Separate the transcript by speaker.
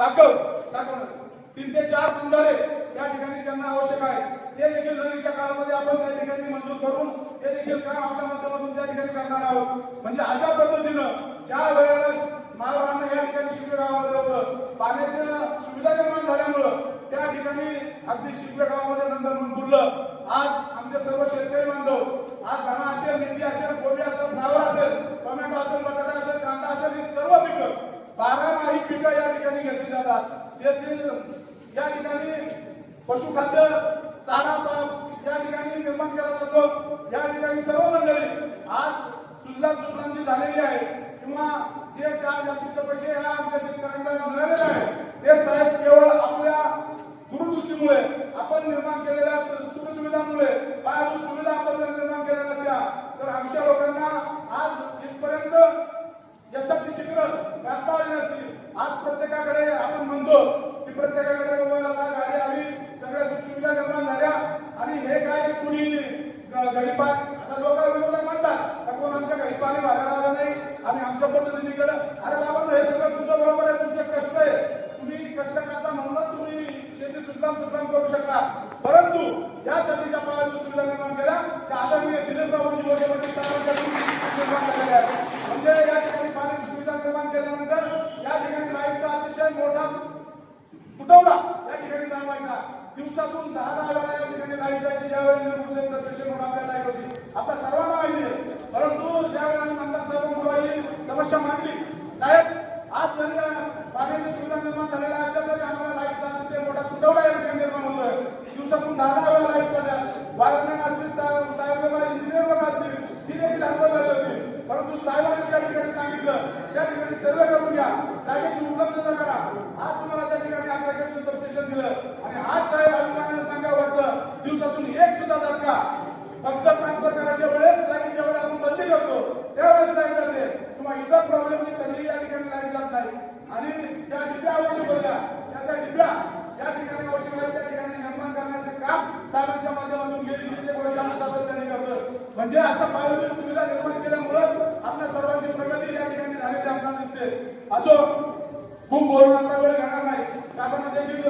Speaker 1: तीन ते चार बंधारे त्या ठिकाणी त्यांना आवश्यक आहे. ते देखील नवीनच्या काळामध्ये आपण त्या ठिकाणी मंजूर करून ते देखील काम आपल्या माध्यमातून त्या ठिकाणी करणार आहोत. म्हणजे अशा पद्धतीनं ज्या वेळेला महाराष्ट्र या ठिकाणी शिकवे गावामध्ये होतं पाण्याच्या सुविधा निर्माण झाल्यामुळं त्या ठिकाणी अगदी शिकवे गावामध्ये नंतर बुडलं आज आमचे सर्व शेतकरी बांधव आज धना असेल मेथी असेल कोबी असेल फ्लावर असेल बटाटा असेल कांदा असेल ही सर्व पिकं बारामाही पिकं या असतात शेतील शेती या ठिकाणी पशुखाद्य चारा पाप या ठिकाणी निर्माण केला जातो. या ठिकाणी सर्व मंडळी आज सुजला सुजलांची झालेली आहे. किंवा जे चार जास्तीचे पैसे ह्या आमच्या शेतकऱ्यांना मिळालेले आहे ते साहेब केवळ आपल्या दूरदृष्टीमुळे आपण निर्माण केलेल्या सुखसुविधांमुळे पायाभूत सुविधा आपण जर निर्माण केलेल्या असल्या तर आमच्या लोकांना आज इथपर्यंत यशाची शिखर गाठता आली नसती आज प्रत्येकाकडे आपण म्हणतो की प्रत्येकाकडे मोबाईल आला गाडी आली सगळ्या सुखसुविधा निर्माण झाल्या. आणि हे काय कुणी ग- घरी पाणी आता लोक विरोधक म्हणतात कोण आमच्या घरी पाणी आला आलं नाही? आणि आमच्या पद्धतीने केलं अरे बाबा हे सगळं तुमच्या बरोबर आहे तुमचे कष्ट आहे तुम्ही कष्ट करता म्हणूनच तुम्ही शेती सुद्धा सुद्धा करू शकता परंतु यासाठी ज्या पायाभूत सुविधा निर्माण केल्या त्या आदरणीय दिलीप रावजी मोठे मोठे साहेबांकडून निर्माण झालेल्या आहेत म्हणजे या ठिकाणी पाण्याची सुविधा निर्माण केल्यानंतर या ठिकाणी लाईटचा अतिशय मोठा तुटवडा या ठिकाणी जाणवायचा दिवसातून दहा दहा वेळा या ठिकाणी लाइट जायची वेळेला निर्भूषण सदस्य म्हणून आपल्याला लाइट होती. आता सर्वांना माहिती आहे. परंतु ज्यावेळी आम्ही आमदार साहेबांपुढे ही समस्या मांडली साहेब आज जरी पाण्याची सुविधा निर्माण झालेल्या असल्या तरी आम्हाला लाईटचा अतिशय मोठा तुटवडा या ठिकाणी निर्माण होतोय. दिवसातून दहा दहा वेळा लाइट चालल्या वायरमॅन असतील साहेब लोक इंजिनियर लोक असतील ती देखील हरकत झाली होती परंतु साहेबांनी त्या ठिकाणी सांगितलं त्या ठिकाणी सर्वे करून घ्या. जागेची उपलब्धता करा. आज तुम्हाला त्या ठिकाणी आपल्या दिलं. आणि आज साहेब अभिमानाने सांगा वाटतं दिवसातून एक सुद्धा झटका फक्त ट्रान्सफर करायच्या वेळेस लाईन ज्या वेळेस आपण बंदी करतो त्यावेळेस लाईन जाते. किंवा इतर प्रॉब्लेम कधीही या ठिकाणी लाईन जात नाही. आणि ज्या डिब्या आवश्यक होत्या त्या त्या डिब्या ज्या ठिकाणी आवश्यक होत्या त्या ठिकाणी निर्माण करण्याचे काम साहेबांच्या माध्यमातून गेली. कित्येक वर्ष आम्ही सातत्याने करतो म्हणजे अशा पायाभूत सुविधा निर्माण केल्यामुळेच आपल्या सर्वांची प्रगती या ठिकाणी झालेली आपल्याला दिसते. असो खूप बोलून आता वेळ घेणार नाही. साहेबांना देखील